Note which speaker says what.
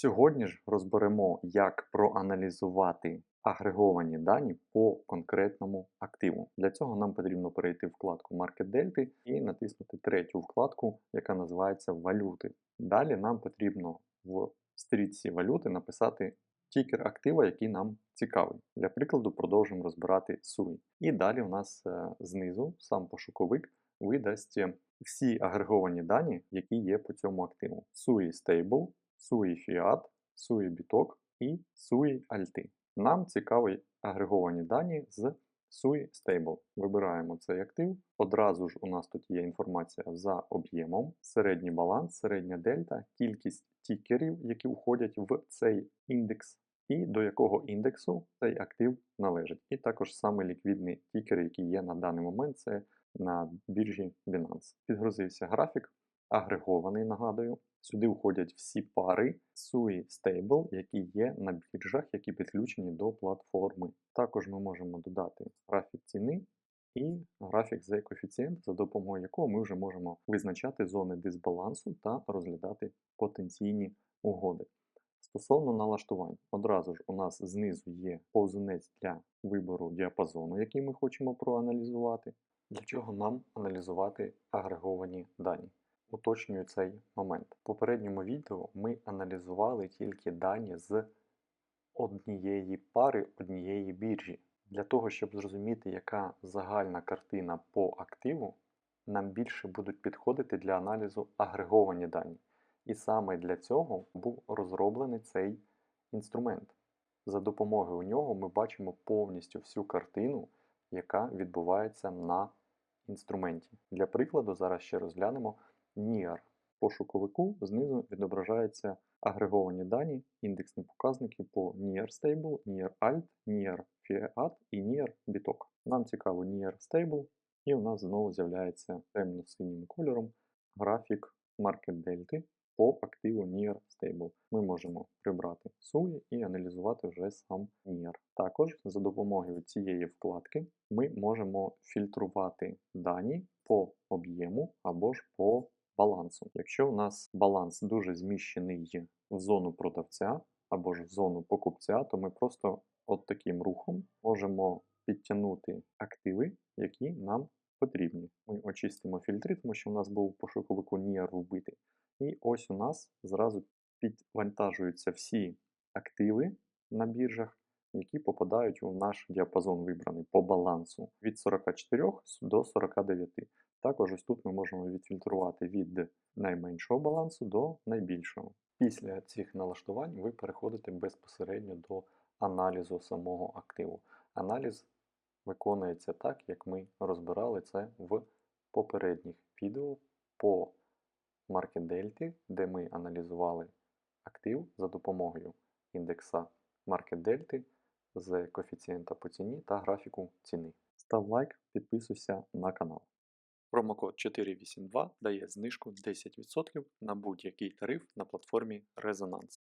Speaker 1: Сьогодні ж розберемо, як проаналізувати агреговані дані по конкретному активу. Для цього нам потрібно перейти в вкладку Market Delta і натиснути третю вкладку, яка називається Валюти. Далі нам потрібно в стрічці валюти написати тікер актива, який нам цікавий. Для прикладу, продовжимо розбирати SUI. І далі у нас е, знизу сам пошуковик видасть всі агреговані дані, які є по цьому активу. SUI Stable, SUI Fiat, SUI Bitok і SUI Alti. Нам цікаві агреговані дані з SUI Stable. Вибираємо цей актив. Одразу ж у нас тут є інформація за об'ємом, середній баланс, середня дельта, кількість тікерів, які входять в цей індекс, і до якого індексу цей актив належить. І також саме ліквідні тікери, які є на даний момент, це на біржі Binance. Підгрузився графік, агрегований, нагадую. Сюди входять всі пари SUI Stable, які є на біржах, які підключені до платформи. Також ми можемо додати графік ціни і графік z коефіцієнт, за допомогою якого ми вже можемо визначати зони дисбалансу та розглядати потенційні угоди. Стосовно налаштувань, одразу ж у нас знизу є повзунець для вибору діапазону, який ми хочемо проаналізувати. Для чого нам аналізувати агреговані дані? Уточнюю цей момент. В попередньому відео ми аналізували тільки дані з однієї пари однієї біржі. Для того, щоб зрозуміти, яка загальна картина по активу, нам більше будуть підходити для аналізу агреговані дані. І саме для цього був розроблений цей інструмент. За допомогою нього ми бачимо повністю всю картину, яка відбувається на інструменті. Для прикладу, зараз ще розглянемо NIR. Пошуковику знизу відображаються агреговані дані, індексні показники по NIR Stable, NIR Alt, NIR Fiat і NIR Bitok. Нам цікаво NIR Stable, і у нас знову з'являється темно-синім кольором графік Market Delta по активу NIR Stable. Ми можемо прибрати SUI і аналізувати вже сам NIR. Також за допомогою цієї вкладки ми можемо фільтрувати дані по об'єму або ж по балансу. Якщо у нас баланс дуже зміщений в зону продавця або ж в зону покупця, то ми просто от таким рухом можемо підтягнути активи, які нам потрібні. Ми очистимо фільтри, тому що у нас був пошуковику NIR вбитий. І ось у нас зразу підвантажуються всі активи на біржах, які попадають у наш діапазон вибраний по балансу від 44 до 49. Також ось тут ми можемо відфільтрувати від найменшого балансу до найбільшого. Після цих налаштувань ви переходите безпосередньо до аналізу самого активу. Аналіз виконується так, як ми розбирали це в попередніх відео по Delta, де ми аналізували актив за допомогою індекса Delta з коефіцієнта по ціні та графіку ціни. Став лайк, підписуйся на канал. Промокод 482 дає знижку 10% на будь-який тариф на платформі Резонанс.